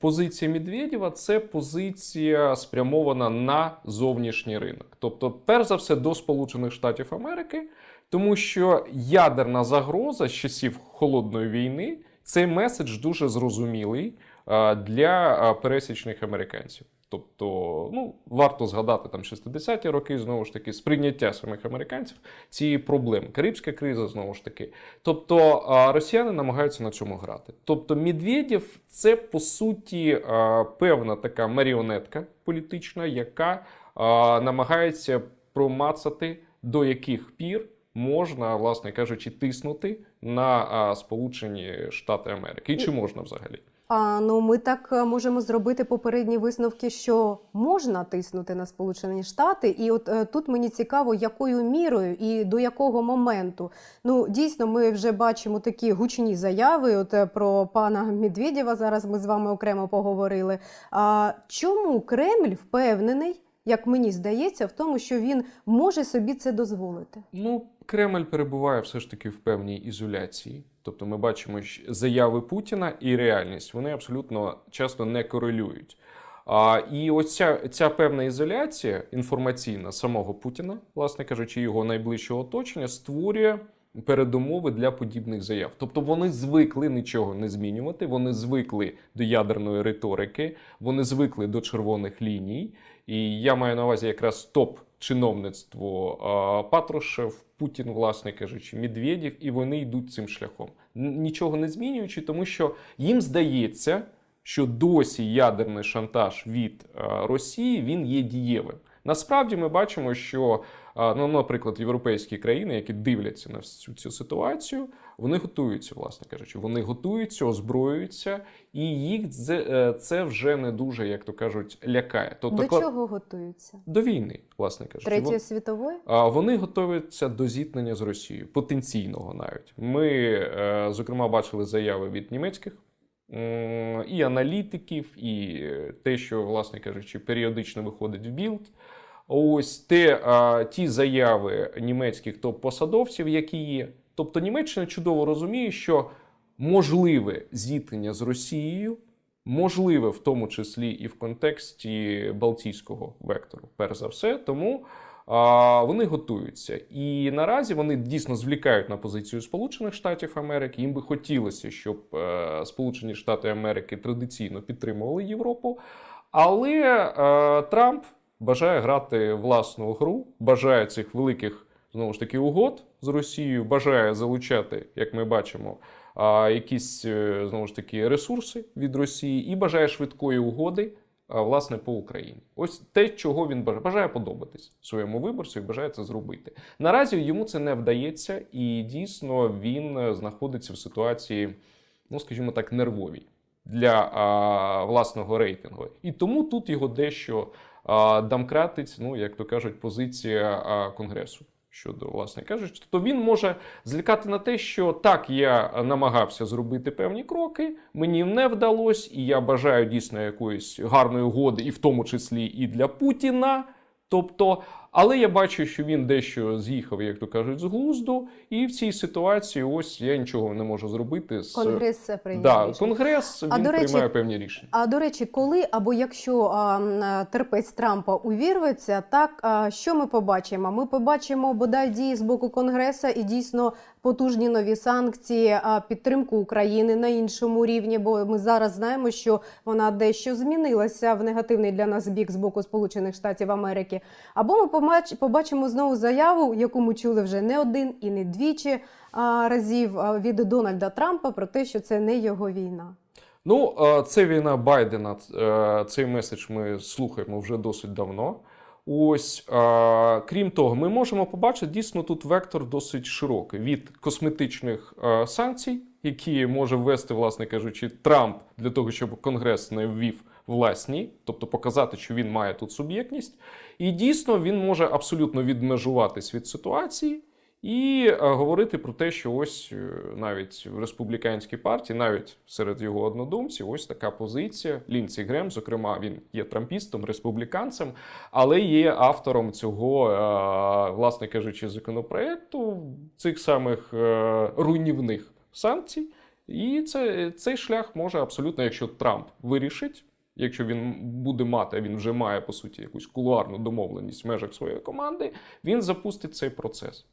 позиція Медведєва це позиція спрямована на зовнішній ринок. Тобто, перш за все, до Сполучених Штатів Америки, тому що ядерна загроза з часів холодної війни цей меседж дуже зрозумілий для пересічних американців. Тобто, ну варто згадати там 60-ті роки, знову ж таки, сприйняття самих американців цієї проблеми. Карибська криза, знову ж таки. Тобто росіяни намагаються на цьому грати. Тобто, Медведєв це по суті певна така маріонетка політична, яка намагається промацати до яких пір. Можна, власне кажучи, тиснути на Сполучені Штати Америки. І чи можна взагалі? А ну ми так е, можемо зробити попередні висновки, що можна тиснути на Сполучені Штати, і от е, тут мені цікаво, якою мірою і до якого моменту. Ну дійсно, ми вже бачимо такі гучні заяви. От е, про пана Медведєва зараз ми з вами окремо поговорили. А чому Кремль впевнений, як мені здається, в тому, що він може собі це дозволити? Ну, Кремль перебуває все ж таки в певній ізоляції. Тобто ми бачимо, що заяви Путіна і реальність вони абсолютно часто не корелюють. А, і ось ця, ця певна ізоляція інформаційна самого Путіна, власне кажучи, його найближчого оточення, створює передумови для подібних заяв. Тобто вони звикли нічого не змінювати, вони звикли до ядерної риторики, вони звикли до червоних ліній. І я маю на увазі якраз топ чиновництво Патрушев, Путін, власне кажучи, Медведєв, і вони йдуть цим шляхом, нічого не змінюючи, тому що їм здається, що досі ядерний шантаж від Росії він є дієвим. Насправді ми бачимо, що, ну, наприклад, європейські країни, які дивляться на всю цю ситуацію, вони готуються, власне кажучи, вони готуються, озброюються, і їх це, е, вже не дуже, як то кажуть, лякає. Тобто До кла- чого готуються? до війни, власне кажучи. Третьої світової? Вони готуються до зіткнення з Росією, потенційного навіть. Ми, е, зокрема, бачили заяви від німецьких і аналітиків, і те, що, власне кажучи, періодично виходить в білд. Ось те, ті заяви німецьких топ-посадовців, які є. Тобто Німеччина чудово розуміє, що можливе зіткнення з Росією можливе в тому числі і в контексті Балтійського вектору, перш за все. Тому вони готуються. І наразі вони дійсно звлікають на позицію Сполучених Штатів Америки. Їм би хотілося, щоб е, Сполучені Штати Америки традиційно підтримували Європу. Але е, Трамп бажає грати власну гру, бажає цих великих знову ж таки угод з Росією, бажає залучати, як ми бачимо, якісь е, знову ж таки ресурси від Росії і бажає швидкої угоди. Власне, по Україні, ось те, чого він бажає, бажає подобатись своєму виборцю і бажає це зробити. Наразі йому це не вдається, і дійсно він е, знаходиться в ситуації, ну скажімо так, нервовій для а, власного рейтингу. І тому тут його дещо а, дамкратить, ну як то кажуть, позиція конгресу. Щодо, власне кажучи, то він може злякати на те, що так я намагався зробити певні кроки, мені не вдалося, і я бажаю дійсно якоїсь гарної угоди, і в тому числі і для Путіна. Тобто, але я бачу, що він дещо з'їхав, як то кажуть, з глузду, і в цій ситуації ось я нічого не можу зробити з Конгрес це прийняв. да, рішення. конгрес. Він А, до речі, приймає певні рішення. А до речі, коли або якщо а, терпець Трампа увірветься, так а, що ми побачимо? Ми побачимо бодай дії з боку Конгреса і дійсно потужні нові санкції, а, підтримку України на іншому рівні. Бо ми зараз знаємо, що вона дещо змінилася в негативний для нас бік з боку Сполучених Штатів Америки. Або ми побачимо знову заяву, яку ми чули вже не один і не двічі разів від Дональда Трампа про те, що це не його війна. Ну, це війна Байдена. е, Цей меседж ми слухаємо вже досить давно. Ось, крім того, ми можемо побачити дійсно тут вектор досить широкий від косметичних е, санкцій, які може ввести, власне кажучи, Трамп для того, щоб Конгрес не ввів власні, тобто показати, що він має тут суб'єктність. І дійсно він може абсолютно відмежуватись від ситуації. І е, говорити про те, що ось е, навіть в республіканській партії, навіть серед його однодумців, ось така позиція. Лінці Грем, зокрема, він є трампістом, республіканцем, але є автором цього, е, власне кажучи, законопроекту цих самих руйнівних санкцій. І це, цей шлях може абсолютно, якщо Трамп вирішить, якщо він буде мати, а він вже має по суті якусь кулуарну домовленість в межах своєї команди, він запустить цей процес.